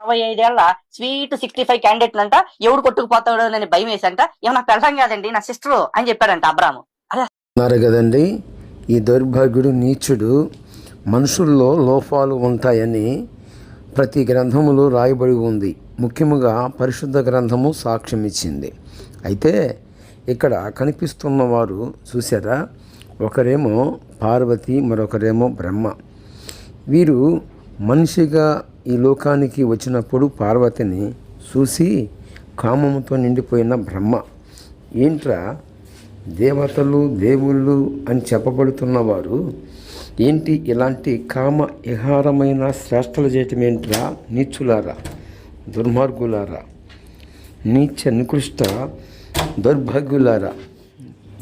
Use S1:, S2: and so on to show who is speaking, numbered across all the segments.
S1: అరవై ఐదేళ్ళ sweet sixty five candidate అంట ఎవడు కొట్టుకుపోతాడో అని భయం వేసంట ఏమన్నా పెళ్ళం కాదండి నా సిస్టర్ అని చెప్పాడంట అబ్రాము.
S2: అన్నారు కదండి ఈ దౌర్భాగ్యుడు నీచుడు మనుషుల్లో లోపాలు ఉంటాయని ప్రతి గ్రంథములో రాయబడి ఉంది. ముఖ్యముగా పరిశుద్ధ గ్రంథము సాక్ష్యం ఇచ్చింది అయితే ఇక్కడ కనిపిస్తున్న వారు చూసారా ఒకరేమో పార్వతి మరొకరేమో బ్రహ్మ. వీరు మనిషిగా ఈ లోకానికి వచ్చినప్పుడు పార్వతిని చూసి కామముతో నిండిపోయిన బ్రహ్మ. ఏంట్రా? దేవతలు దేవుళ్ళు అని చెప్పబడుతున్న వారు ఏంటి ఇలాంటి కామ విహారమైన శ్రేష్టలు చేయటం ఏంట్రా? నీచులారా దుర్మార్గులారా నీచ నికృష్ట దౌర్భాగ్యులారా?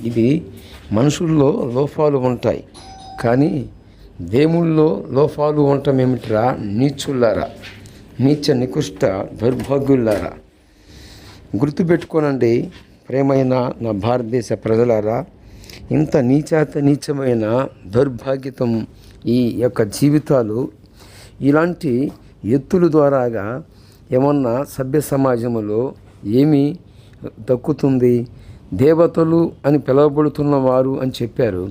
S2: ఇది మనుషుల్లో లోపాలు ఉంటాయి. కానీ దేవుళ్ళో లోపాలు ఉండటం ఏమిట్రా? నీచుల్లారా. నీచ నికృష్ట దౌర్భాగ్యులారా గుర్తుపెట్టుకోనండి ప్రేమైన నా భారతదేశ ప్రజలారా ఇంత నీచాత నీచమైన దౌర్భాగ్యతం ఈ యొక్క జీవితాలు ఇలాంటి ఎత్తుల ద్వారాగా ఏమన్నా సభ్య సమాజంలో ఏమి దక్కుతుంది? దేవతలు అని పిలువబడుతున్న వారు అని చెప్పారు.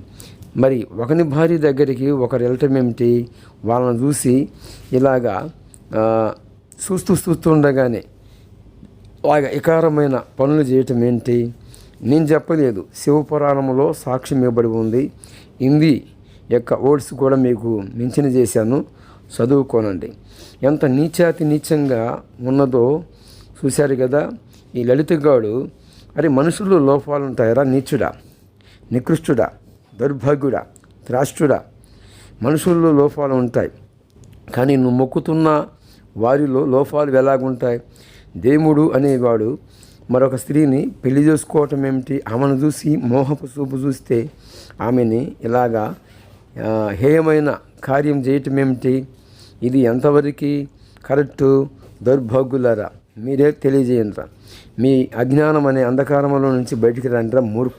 S2: మరి ఒకని భార్య దగ్గరికి ఒకరు వెళ్ళటం ఏమిటి? వాళ్ళని చూసి ఇలాగా చూస్తూ చూస్తుండగానే అలాగ ఇకారమైన పనులు చేయటం ఏంటి? నేను చెప్పలేదు. శివపురాణంలో సాక్ష్యం ఇవ్వబడి ఉంది. హిందీ యొక్క ఓట్స్ కూడా మీకు మించిన చేశాను. చదువుకోనండి. ఎంత నీచాతి నీచంగా ఉన్నదో చూశారు కదా? ఈ లలితగాడు అరే మనుషుల్లో లోపాలు ఉంటాయరా? నీచుడా? నికృష్టుడా? దౌర్భాగ్యుడా త్రాష్టుడా మనుషుల్లో లోపాలు ఉంటాయి. కానీ నువ్వు మొక్కుతున్న వారిలో లోపాలు ఎలాగుంటాయి? దేవుడు అనేవాడు మరొక స్త్రీని పెళ్ళి చేసుకోవటం ఏమిటి? ఆమెను చూసి మోహపు చూపు చూస్తే ఆమెని ఇలాగా హేయమైన కార్యం చేయటం ఏమిటి? ఇది ఎంతవరకు కరెక్టు? దౌర్భాగ్యులారా మీరే తెలియజేయండిరా. మీ అజ్ఞానం అనే అంధకారంలో నుంచి బయటికి రండిరా మూర్ఖ